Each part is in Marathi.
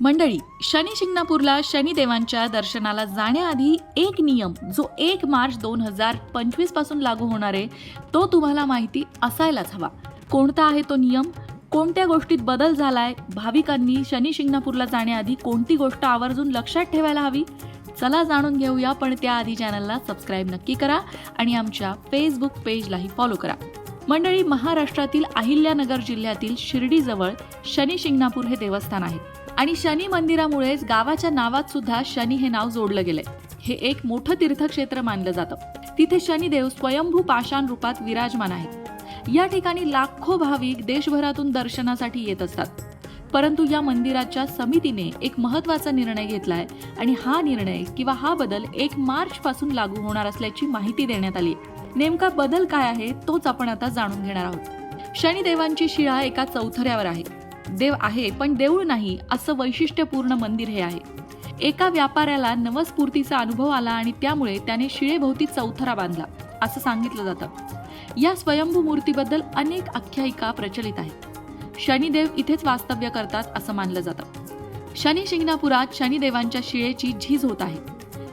मंडळी शनी शिंगणापूरला शनिदेवांच्या दर्शनाला जाण्याआधी एक नियम जो एक मार्च दोन हजार पंचवीसपासून लागू होणार आहे तो तुम्हाला माहिती असायलाच हवा. कोणता आहे तो नियम? कोणत्या गोष्टीत बदल झालाय? भाविकांनी शनी शिंगणापूरला जाण्याआधी कोणती गोष्ट आवर्जून लक्षात ठेवायला हवी? चला जाणून घेऊया पण त्याआधी चॅनलला सबस्क्राईब नक्की करा आणि आमच्या फेसबुक पेजलाही फॉलो करा. मंडळी महाराष्ट्रातील अहिल्यानगर जिल्ह्यातील शिर्डीजवळ शनी शिंगणापूर हे देवस्थान आहे. आणि शनी मंदिरामुळेच गावाच्या नावात सुद्धा शनी हे नाव जोडलं गेलंय. हे एक मोठं तीर्थक्षेत्र मानलं जातं. तिथे शनिदेव स्वयंभू पाषाण रूपात विराजमान आहेत. या ठिकाणी लाखो भाविक देशभरातून दर्शनासाठी येत असतात. परंतु या मंदिराच्या समितीने एक महत्त्वाचा निर्णय घेतलाय आणि हा निर्णय किंवा हा बदल एक मार्च पासून लागू होणार असल्याची माहिती देण्यात आली नेमका बदल काय आहे तोच आपण आता जाणून घेणार आहोत. शनिदेवांची शिळा एका चौथऱ्यावर आहे. देव आहे पण देऊळ नाही असं वैशिष्ट्यपूर्ण मंदिर हे आहे. एका व्यापाऱ्याला नवस्फूर्तीचा अनुभव आला आणि त्यामुळे त्याने शिळेभोवती चौथरा बांधला असं सांगितलं जातं. या स्वयंभू मूर्तीबद्दल अनेक आख्यायिका प्रचलित आहेत. शनिदेव इथेच वास्तव्य करतात असं मानलं जातं. शनी शिंगणापुरात शनिदेवांच्या शिळेची झीज होत आहे.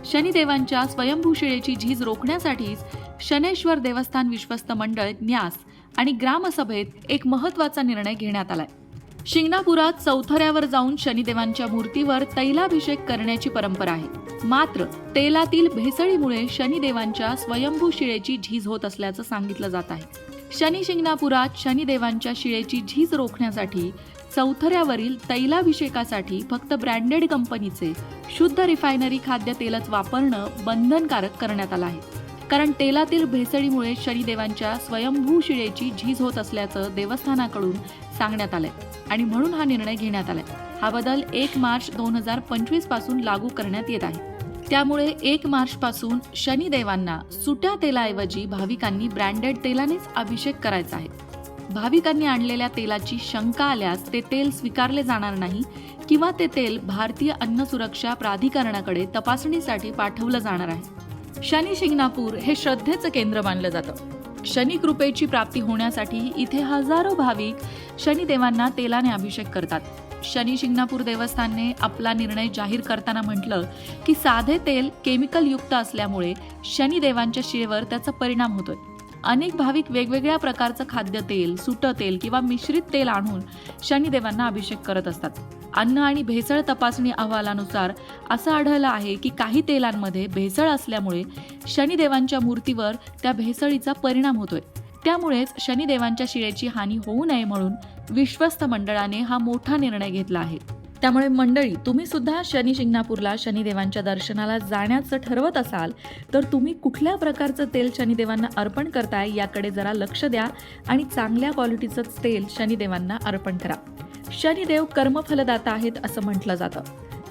शनिदेवांच्या स्वयंभू शिळेची झीज रोखण्यासाठीच शनेश्वर देवस्थान विश्वस्त मंडळ न्यास आणि ग्रामसभेत एक महत्त्वाचा निर्णय घेण्यात आलाय. शिंगणापुरात चौथऱ्यावर जाऊन शनिदेवांच्या मूर्तीवर तैलाभिषेक करण्याची परंपरा आहे. मात्र तेलातील भेसळीमुळे शनिदेवांच्या स्वयंभू शिळेची झीज होत असल्याचं सांगितलं जात आहे. शनी शिंगणापुरात शनिदेवांच्या शिळेची झीज रोखण्यासाठी चौथऱ्यावरील तैलाभिषेकासाठी फक्त ब्रँडेड कंपनीचे शुद्ध रिफायनरी खाद्यतेलच वापरणं बंधनकारक करण्यात आलं आहे. कारण तेलातील भेसळीमुळे शनिदेवांच्या स्वयंभू शिळेची झीज होत असल्याचं देवस्थानाकडून सांगण्यात आलंय. आणि म्हणून हा निर्णय घेण्यात आलाय. हा बदल एक मार्च दोन हजार पंचवीसपासून लागू करण्यात येत आहे. त्यामुळे एक मार्च पासून शनिदेवांना सुट्या तेलाऐवजी भाविकांनी ब्रँडेड तेलानेच अभिषेक करायचा आहे. भाविकांनी आणलेल्या तेलाची शंका आल्यास ते तेल स्वीकारले जाणार नाही किंवा ते तेल भारतीय अन्न सुरक्षा प्राधिकरणाकडे तपासणीसाठी पाठवलं जाणार आहे. शनी शिंगणापूर हे श्रद्धेचं केंद्र मानलं जातं. शनी कृपेची प्राप्ती होण्यासाठी इथे हजारो भाविक शनिदेवांना तेलाने अभिषेक करतात. शनी शिंगणापूर देवस्थानने आपला निर्णय जाहीर करताना म्हटलं की साधे तेल केमिकल युक्त असल्यामुळे शनिदेवांच्या शिळेवर त्याचा परिणाम होतोय. अनेक भाविक वेगवेगळ्या प्रकारचं खाद्यतेल सुटं तेल किंवा मिश्रित तेल आणून शनिदेवांना अभिषेक करत असतात. अन्न आणि भेसळ तपासणी अहवालानुसार असं आढळलं आहे की काही तेलांमध्ये भेसळ असल्यामुळे शनिदेवांच्या मूर्तीवर त्या भेसळीचा परिणाम होतोय. त्यामुळेच शनिदेवांच्या शिळेची हानी होऊ नये म्हणून विश्वस्त मंडळाने हा मोठा निर्णय घेतला आहे. त्यामुळे मंडळी तुम्ही सुद्धा शनी शिंगणापूरला शनिदेवांच्या दर्शनाला जाण्याचं ठरवत असाल तर तुम्ही कुठल्या प्रकारचं तेल शनिदेवांना अर्पण करताय याकडे जरा लक्ष द्या आणि चांगल्या क्वालिटीचंच तेल शनिदेवांना अर्पण करा. शनिदेव कर्मफलदाता आहेत असं म्हटलं जातं.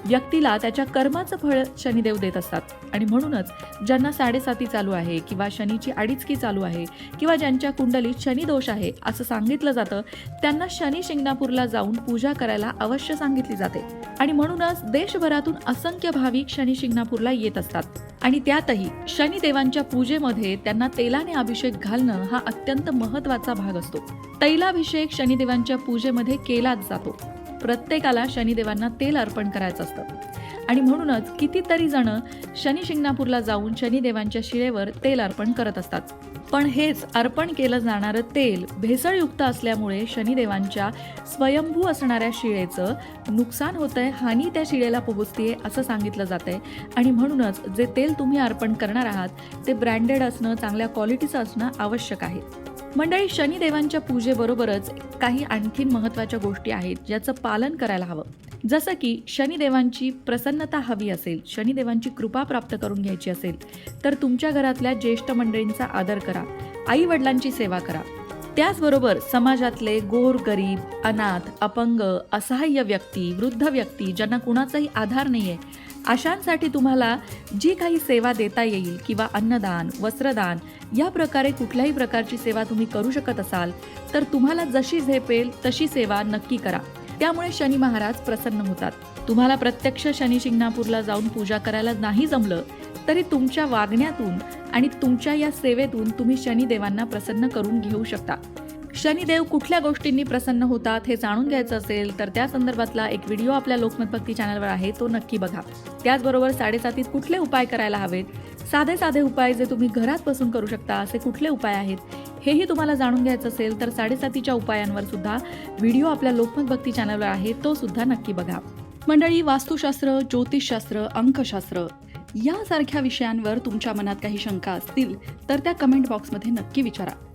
व्यक्तीला त्याच्या कर्माचं फळ शनिदेव देत असतात. आणि म्हणूनच ज्यांना साडेसाती चालू आहे किंवा शनीची अडीचकी चालू आहे किंवा ज्यांच्या कुंडलीत शनिदोष आहे असं सांगितलं जातं त्यांना शनी शिंगणापूरला जाऊन पूजा करायला अवश्य सांगितली जाते. आणि म्हणूनच देशभरातून असंख्य भाविक शनी शिंगणापूरला येत असतात. आणि त्यातही शनिदेवांच्या पूजेमध्ये त्यांना तेलाने अभिषेक घालणं हा अत्यंत महत्त्वाचा भाग असतो. तैलाभिषेक शनिदेवांच्या पूजेमध्ये केलाच जातो. प्रत्येकाला शनिदेवांना तेल अर्पण करायचं असतं. आणि म्हणूनच कितीतरी जण शनी शिंगणापूरला जाऊन शनिदेवांच्या शिळेवर तेल अर्पण करत असतात. पण हेच अर्पण केलं जाणारं तेल भेसळयुक्त असल्यामुळे शनिदेवांच्या स्वयंभू असणाऱ्या शिळेचं नुकसान होतंय हानी त्या शिळेला पोहोचतीये असं सांगितलं जातंय. आणि म्हणूनच जे तेल तुम्ही अर्पण करणार आहात ते ब्रँडेड असणं चांगल्या क्वालिटीचं असणं आवश्यक आहे. मंडळी शनिदेवांच्या पूजेबरोबरच काही आणखीन महत्त्वाच्या गोष्टी आहेत ज्याचं पालन करायला हवं. जसं की शनिदेवांची प्रसन्नता हवी असेल शनिदेवांची कृपा प्राप्त करून घ्यायची असेल तर तुमच्या घरातल्या ज्येष्ठ मंडळींचा आदर करा आई वडिलांची सेवा करा. त्याचबरोबर समाजातले गोर गरीब अनाथ अपंग असहाय्य व्यक्ती वृद्ध व्यक्ती ज्यांना कुणाचाही आधार नाही आहे अशांसाठी तुम्हाला जी काही सेवा देता येईल किंवा अन्नदान वस्त्रदान या प्रकारे कुठल्याही प्रकारची सेवा तुम्ही करू शकत असाल तर तुम्हाला जशी झेपेल तशी सेवा नक्की करा. त्यामुळे शनी महाराज प्रसन्न होतात. तुम्हाला प्रत्यक्ष शनी शिंगणापूरला जाऊन पूजा करायला नाही जमलं तरी तुमच्या वागण्यातून आणि तुमच्या या सेवेतून तुम्ही शनिदेवांना प्रसन्न करून घेऊ शकता. शनिदेव कुठल्या गोष्टींनी प्रसन्न होतात हे जाणून घ्यायचं असेल तर त्या संदर्भातला एक व्हिडिओ आपल्या लोकमत भक्ती चॅनलवर आहे तो नक्की बघा. त्याचबरोबर साडेसातीत कुठले उपाय करायला हवेत? साधे साधे उपाय जे तुम्ही घरात बसून करू शकता असे कुठले उपाय आहेत? हेही तुम्हाला जाणून घ्यायचं असेल तर साडेसातीच्या उपायांवर सुद्धा व्हिडिओ आपल्या लोकमत भक्ती चॅनलवर आहे तो सुद्धा नक्की बघा. मंडळी वास्तुशास्त्र ज्योतिषशास्त्र अंकशास्त्र यासारख्या विषयांवर तुमच्या मनात काही शंका असतील तर त्या कमेंट बॉक्समध्ये नक्की विचारा.